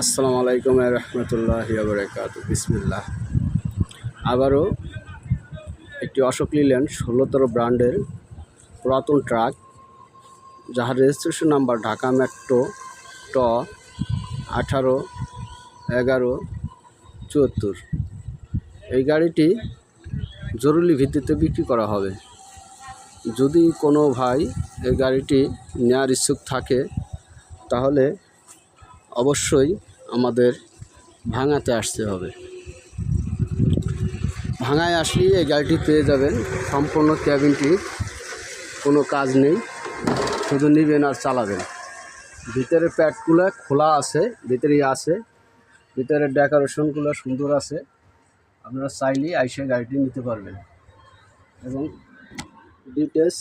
আসসালামু আলাইকুম রহমতুল্লাহ বরকাত বিসমিল্লাহ। আবারও একটি অশোক লিল্যান্ড ষোলোতর ব্র্যান্ডের পুরাতন ট্রাক যাহার রেজিস্ট্রেশন নাম্বার ঢাকা মেট্রো ট আঠারো এগারো চুয়াত্তর। এই গাড়িটি জরুরি ভিত্তিতে বিক্রি করা হবে। যদি কোনো ভাই এই গাড়িটি নেওয়ার ইচ্ছুক থাকে, তাহলে অবশ্যই আমাদের ভাঙাতে আসতে হবে। ভাঙায় আসলেই এই গাড়িটি পেয়ে যাবেন। সম্পূর্ণ ক্যাবিনটি কোনো কাজ নেই, শুধু নেবেন আর চালাবেন। ভিতরে প্যাডগুলো খোলা আছে, ভিতরেই আছে। ভিতরের ডেকোরেশনগুলো সুন্দর আছে। আপনারা চাইলেই আইসে গাড়িটি নিতে পারবেন। এবং ডিটেলস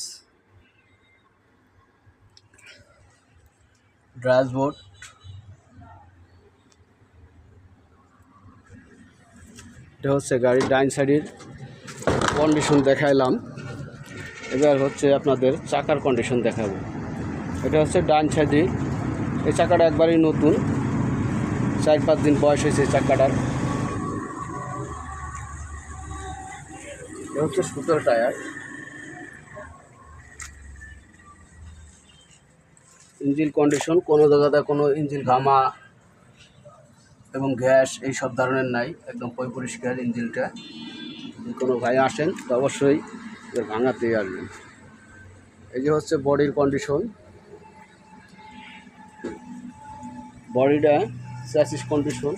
ড্যাশবোর্ড এটা হচ্ছে গাড়ির ডাইন সাইডের কন্ডিশন দেখাইলাম। এবার হচ্ছে আপনাদের চাকার কন্ডিশন দেখাবো। এটা হচ্ছে ডান সাইডে। এই চাকাটা একবারই নতুন। চার পাঁচ দিন বয়স হয়েছে চাকাটার। এটা হচ্ছে সুতোর টায়ার। ইঞ্জিন কন্ডিশন কোনো জায়গাতে কোনো ইঞ্জিন ঘামা এবং গ্যাস এই সব ধরনের নাই, একদম পয় পরিষ্কার ইঞ্জিনটা। কোনো ভাই আসেন, তো অবশ্যই ভাঙাতেই আসবেন। এই যে হচ্ছে বডির কন্ডিশন বডিটা স্যাসিস কন্ডিশন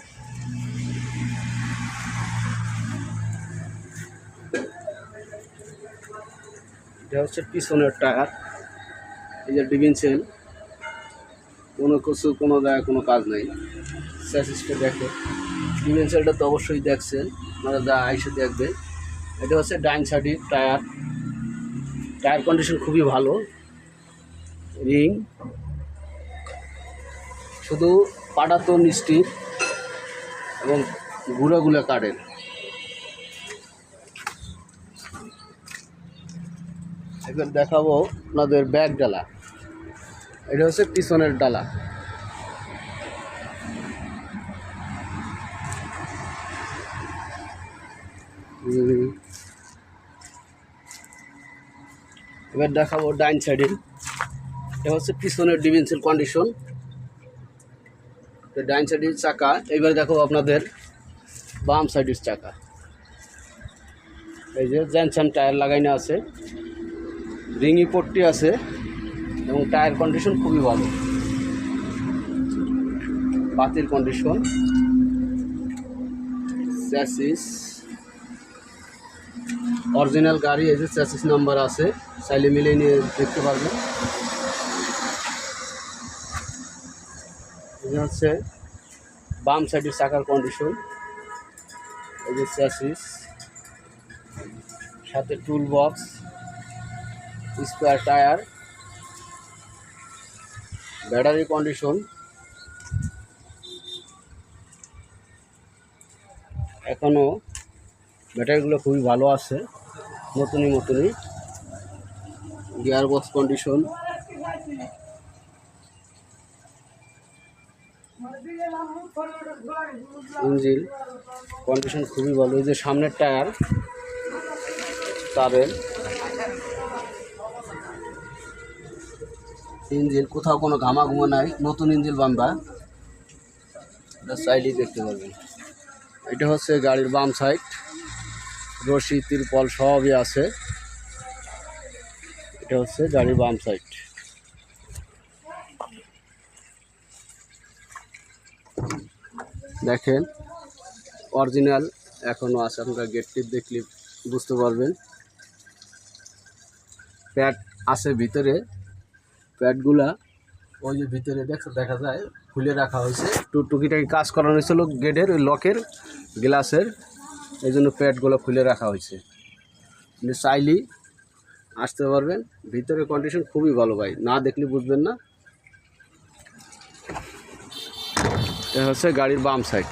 এটা হচ্ছে পিছনের টায়ার। এই যে ডিভিনসেল কোনো কিছু, কোনো জায়গায় কোনো কাজ নেই। স্যাসিসটা দেখে। ডিভেন্সালটা তো অবশ্যই দেখছেন, আপনারা যা আইসে দেখবেন। এটা হচ্ছে ডাইন সাইডের টায়ার। টায়ার কন্ডিশন খুবই ভালো। রিং। শুধু পাটা তো মিষ্টির এবং গুঁড়াগুলো কাঠের এবার দেখাবো আপনাদের ব্যাগ ডালা এটা হচ্ছে পিছনের ডালা। এবার দেখাবো ডাইন সাইডে এটা হচ্ছে পিছনের ডিভেন্সের কন্ডিশন ডাইন সাইডের চাকা। এবার দেখো আপনাদের বাম সাইডের চাকা। এই যে জ্যানসান টায়ার লাগাইনা আছে। রিঙি পট্টি আছে। এবং টায়ার কন্ডিশন খুবই ভালো। পাতির কন্ডিশন। চ্যাসিস অরিজিনাল গাড়ি যে চ্যাসিস নাম্বার আছে, চাইলে মিলে নিয়ে দেখতে পারবেন। এটা হচ্ছে বাম সাইডের চাকার কন্ডিশন এই যে চ্যাসিস সাথে tool box spare tyre battery condition. এখনও ব্যাটারিগুলো খুবই ভালো আছে, নতুনই নতুনই। Gear box condition. Engine condition খুবই ভালো। এই যে সামনের টায়ার তারের ইঞ্জিন, কোথাও কোনো ঘামা ঘুমা নাই, নতুন ইঞ্জিন বাম্বা। এটা সাইডেই দেখতে পারবেন এটা হচ্ছে গাড়ির বাম সাইড রশি, তিরপল সবই আছে। এটা হচ্ছে গাড়ির বাম সাইড দেখেন অরিজিনাল এখনও আছে আপনারা গেটটি দেখলে বুঝতে পারবেন। প্যাড আছে ভিতরে। প্যাডগুলা ওই যে ভিতরে দেখ দেখা যায় খুলে রাখা হয়েছে। টু টুকিটাকি কাজ করানো হয়েছিল গেটের ওই লকের গ্লাসের। এই জন্য প্যাডগুলো খুলে রাখা হয়েছে। আপনি চাইলেই আসতে পারবেন। ভিতরে কন্ডিশন খুবই ভালো ভাই। না দেখলে বুঝবেন না। এটা হচ্ছে গাড়ির বাম সাইড